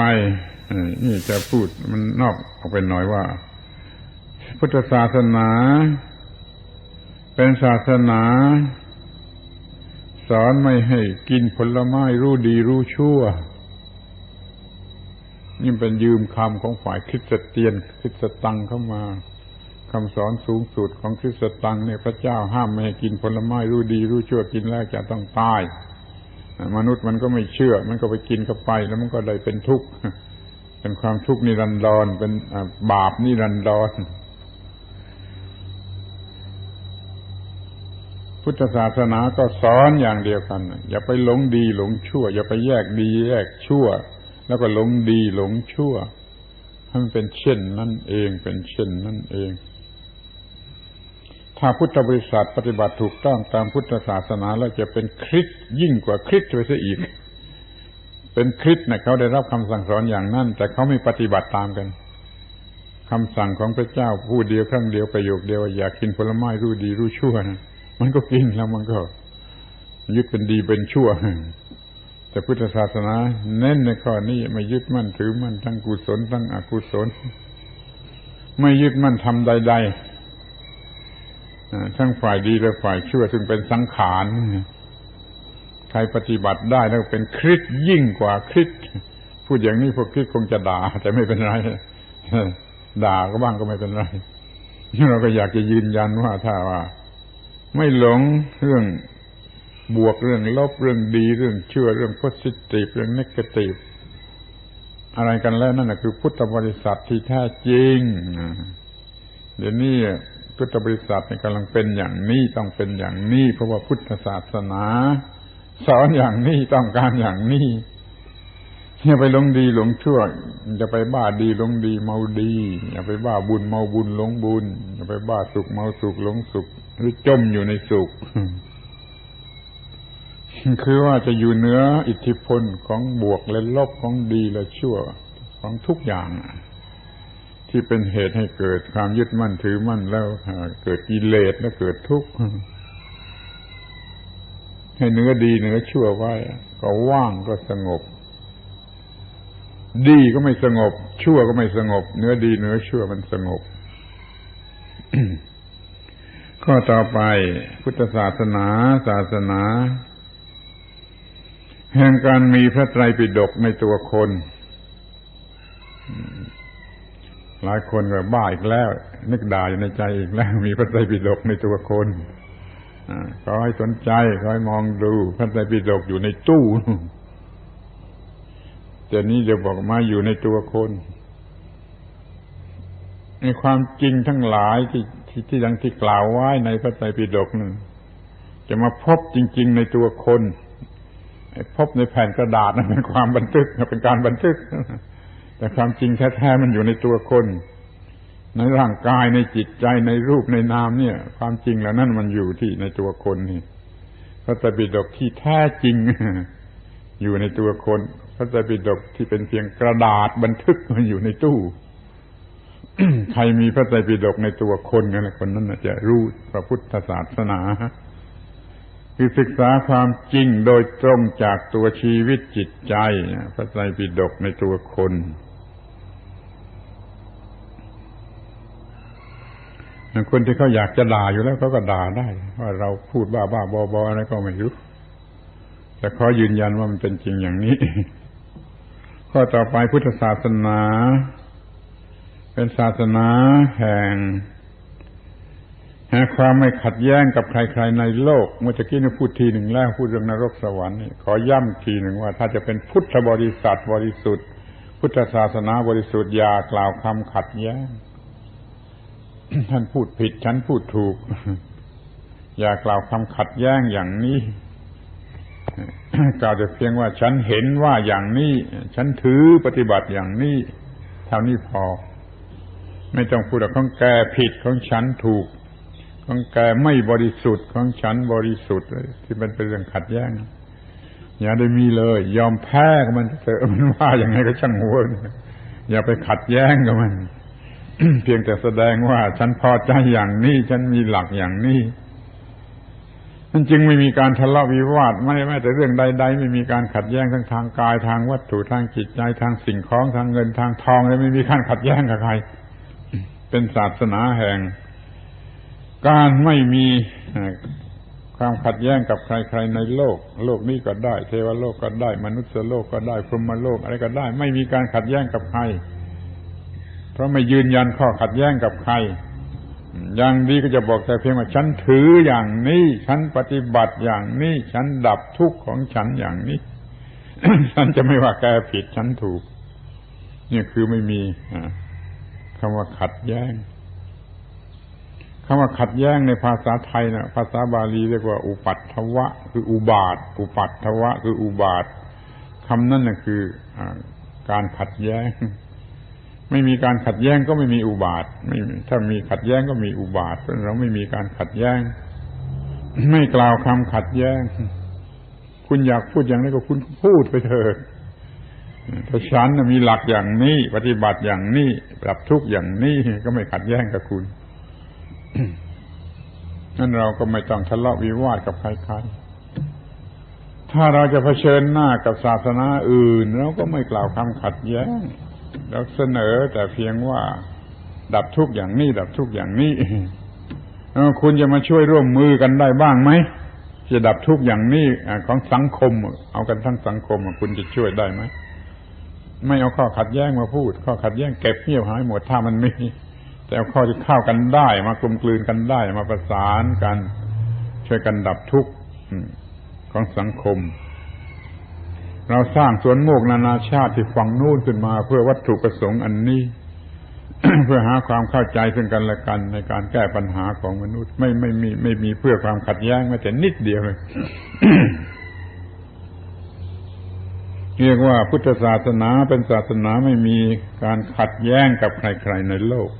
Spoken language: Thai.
ไปนี่จะพูดมันนอกออกไปหน่อยว่า พุทธศาสนา เป็นศาสนา สอนไม่ให้กินผลไม้รู้ดีรู้ชั่ว นี่เป็นยืมคำของฝ่ายคริสเตียนคริสตังเข้ามาคำสอนสูงสุดของคริสตังเนี่ยพระเจ้าห้ามไม่ให้กินผลไม้รู้ดีรู้ชั่วกินแล้วจะต้องตาย มนุษย์มันก็ไม่เชื่อ มันก็ไปกินเข้าไป แล้วมันก็เลยเป็นทุกข์เป็นความทุกข์นิรันดรเป็นบาปนิรันดรพุทธศาสนาก็สอนอย่างเดียวกัน อย่าไปหลงดีหลงชั่ว อย่าไปแยกดีแยกชั่ว แล้วก็หลงดีหลงชั่วให้มันเป็นเช่นนั่นเองเป็นเช่นนั่นเอง ถ้าพุทธบริษัทปฏิบัติถูกต้องตามพุทธศาสนาแล้วจะเป็นคริสยิ่งกว่าคริสไปซะอีก เป็นคริสนะเขาได้รับคำสั่งสอนอย่างนั้น แต่เขาไม่ปฏิบัติตามกันคำสั่งของพระเจ้าพูดเดียวครั้งเดียวประโยคเดียวอยากกินผลไม้รู้ดีรู้ชั่วนะมันก็กินแล้วมันก็ยึดเป็นดีเป็นชั่ว แต่พุทธศาสนาเน้นในข้อนี้ไม่ยึดมั่นถือมั่นทั้งกุศลทั้งอกุศล ไม่ยึดมั่นทำใด ๆ ทั้งฝ่ายดีและฝ่ายชั่วซึ่งเป็นสังขารใครปฏิบัติได้แล้วเป็นคริสยิ่งกว่าคริสพูดอย่างนี้พวกคริสคงจะด่าแต่ไม่เป็นไรด่าก็บ้างก็ไม่เป็นไรเราก็อยากจะยืนยันว่าถ้าว่า ไม่หลงเรื่องบวกเรื่องลบเรื่องดีเรื่องเชื่อเรื่องโพสิทีฟเรื่องนกาทีฟอะไรกันแล้วนั่นคือพุทธบริษัทที่แท้จริงเดี๋ยวนี้ พุทธบริษัทกำลังเป็นอย่างนี้ต้องเป็นอย่างนี้ เพราะว่าพุทธศาสนา สอนอย่างนี้ต้องการอย่างนี้อย่าไปหลงดีหลงชั่วอย่าไปบ้าดีหลงดีเมาดี อย่าไปบ้าบุญเมาบุญหลงบุญ อย่าไปบ้าสุขเมาสุขหลงสุข หรือจมอยู่ในสุข คือว่าจะอยู่เหนืออิทธิพลของบวกและลบของดีและชั่วของทุกอย่าง ที่เป็นเหตุให้เกิดความยึดมั่นถือมั่นแล้วเกิดกิเลสแล้วเกิดทุกข์ให้เนื้อดีเนื้อชั่วไว้ ก็ว่างก็สงบ ดีก็ไม่สงบ ชั่วก็ไม่สงบ เนื้อดีเนื้อชั่วมันสงบ ข้อต่อไปพุทธศาสนา ศาสนา แห่งการมีพระไตรปิฎกในตัวคน หลายคนก็บ้าอีกแล้ว นึกด่าอยู่ในใจอีกแล้ว มีพระไตรปิฎกในตัวคนขอให้สนใจขอให้มองดูพระไตรปิฎกอยู่ในตู้แต่นี้เดี๋ยวบอกมาอยู่ในตัวคนในความจริงทั้งหลายที่ที่ที่ดังที่กล่าวไว้ในพระไตรปิฎกนั่นจะมาพบจริง ๆ ในตัวคนพบในแผ่นกระดาษนั่นเป็นความบันทึกเป็นการบันทึก แต่ความจริงแท้ๆมันอยู่ในตัวคน ในร่างกายในจิตใจในรูปในนามเนี่ย ความจริงแล้วนั่นมันอยู่ที่ในตัวคนนี่พระไตรปิฎกที่แท้จริง อยู่ในตัวคนพระไตรปิฎกที่เป็นเพียงกระดาษบันทึกมันอยู่ในตู้ ใครมีพระไตรปิฎกในตัวคนนั่นคนนั้นจะรู้พระพุทธศาสนาคือศึกษาความจริงโดยตรงจากตัวชีวิตจิตใจพระไตรปิฎกในตัวคน คนที่เขาอยากจะด่าอยู่แล้วเขาก็ด่าได้ ว่าเราพูดบ้าบ้าบอบออะไรก็ไม่รู้แต่ขอยืนยันว่ามันเป็นจริงอย่างนี้ ข้อต่อไปพุทธศาสนา เป็นศาสนาแห่งแห่งความไม่ขัดแย้งกับใคร ๆ ในโลก เมื่อกี้นี่พูดทีหนึ่งแล้วพูดเรื่องนรกสวรรค์นี่ขอย้ำทีหนึ่งว่า ถ้าจะเป็นพุทธบริษัทบริสุทธิ์ พุทธศาสนาบริสุทธิ์อย่ากล่าวคำขัดแย้ง ท่านพูดผิด ฉันพูดถูก อย่ากล่าวคำขัดแย้งอย่างนี้กล่าวแต่เพียงว่าฉันเห็นว่าอย่างนี้ ฉันถือปฏิบัติอย่างนี้ เท่านี้พอ ไม่ต้องพูดว่าของแกผิดของฉันถูก ของแกไม่บริสุทธิ์ของฉันบริสุทธิ์ที่มันเป็นเรื่องขัดแย้งอย่าได้มีเลย ยอมแพ้กับมันเถอะมันว่าอย่างไงก็ช่างหัวอย่าไปขัดแย้งกับมัน เพียงแต่แสดงว่า ฉันพอใจอย่างนี้ ฉันมีหลักอย่างนี้มันจึงไม่มีการทะเลาะวิวาทไม่แม้แต่เรื่องใด ๆ ไม่มีการขัดแย้งทั้งทางกายทางวัตถุทางจิตใจทางสิ่งของทางเงินทางทองเลยไม่มีการขัดแย้งกับใคร เป็นศาสนาแห่ง การไม่มีความขัดแย้งกับใคร ๆ ในโลก โลกนี้ก็ได้ เทวโลกก็ได้ มนุษย์โลกก็ได้พรหมโลกอะไรก็ได้ ไม่มีการขัดแย้งกับใคร เพราะไม่ยืนยันข้อขัดแย้งกับใคร อย่างดีก็จะบอกแต่เพียงว่าฉันถืออย่างนี้ ฉันปฏิบัติอย่างนี้ ฉันดับทุกข์ของฉันอย่างนี้ ฉันจะไม่ว่าแกผิดฉันถูก นี่คือไม่มีคำว่าขัดแย้งคำว่าขัดแย้งในภาษาไทยนะภาษาบาลีเรียกว่า อุปัตถวะ คืออุบาท อุปัตถวะ คืออุบาทคำนั้นนะคืออการขัดแย้ง ไม่มีการขัดแย้งก็ไม่มีอุบาทไม่ถ้ามีขัดแย้งก็มีอุบาทเพราะเราไม่มีการขัดแย้ง ไม่กล่าวคำขัดแย้ง คุณอยากพูดอย่างนี้ก็คุณพูดไปเถิดถ้าฉันมีหลักอย่างนี้ ปฏิบัติอย่างนี้ปรับทุกอย่างนี้ก็ไม่ขัดแย้งกับคุณนั่นเราก็ไม่ต้องทะเลาะวิวาทกับใครๆถ้าเราจะเผชิญหน้ากับศาสนาอื่น เราก็ไม่กล่าวคำขัดแย้ง เราเสนอแต่เพียงว่า ดับทุกอย่างนี้ ดับทุกอย่างนี้คุณจะมาช่วยร่วมมือกันได้บ้างไหมจะดับทุกอย่างนี้ของสังคม เอากันทั้งสังคมคุณจะช่วยได้ไหมไม่เอาข้อขัดแย้งมาพูด ข้อขัดแย้งเก็บเงียบหายหมดถ้ามันม่แต่เอาข้อที่เข้ากันได้ มากลมกลืนกันได้ มาประสานกัน ช่วยกันดับทุกข์ของสังคม เราสร้างสวนโมกนานาชาติที่ฝั่งนู่นขึ้นมา เพื่อวัตถุประสงค์อันนี้ เพื่อหาความเข้าใจซึ่งกันและกัน ในการแก้ปัญหาของมนุษย์ ไม่ไม่มีไม่มีเพื่อความขัดแย้งแม้แต่นิดเดียวเลยเรียกว่าพุทธศาสนาเป็นศาสนาไม่มีการขัดแย้งกับใคร ๆ ในโลก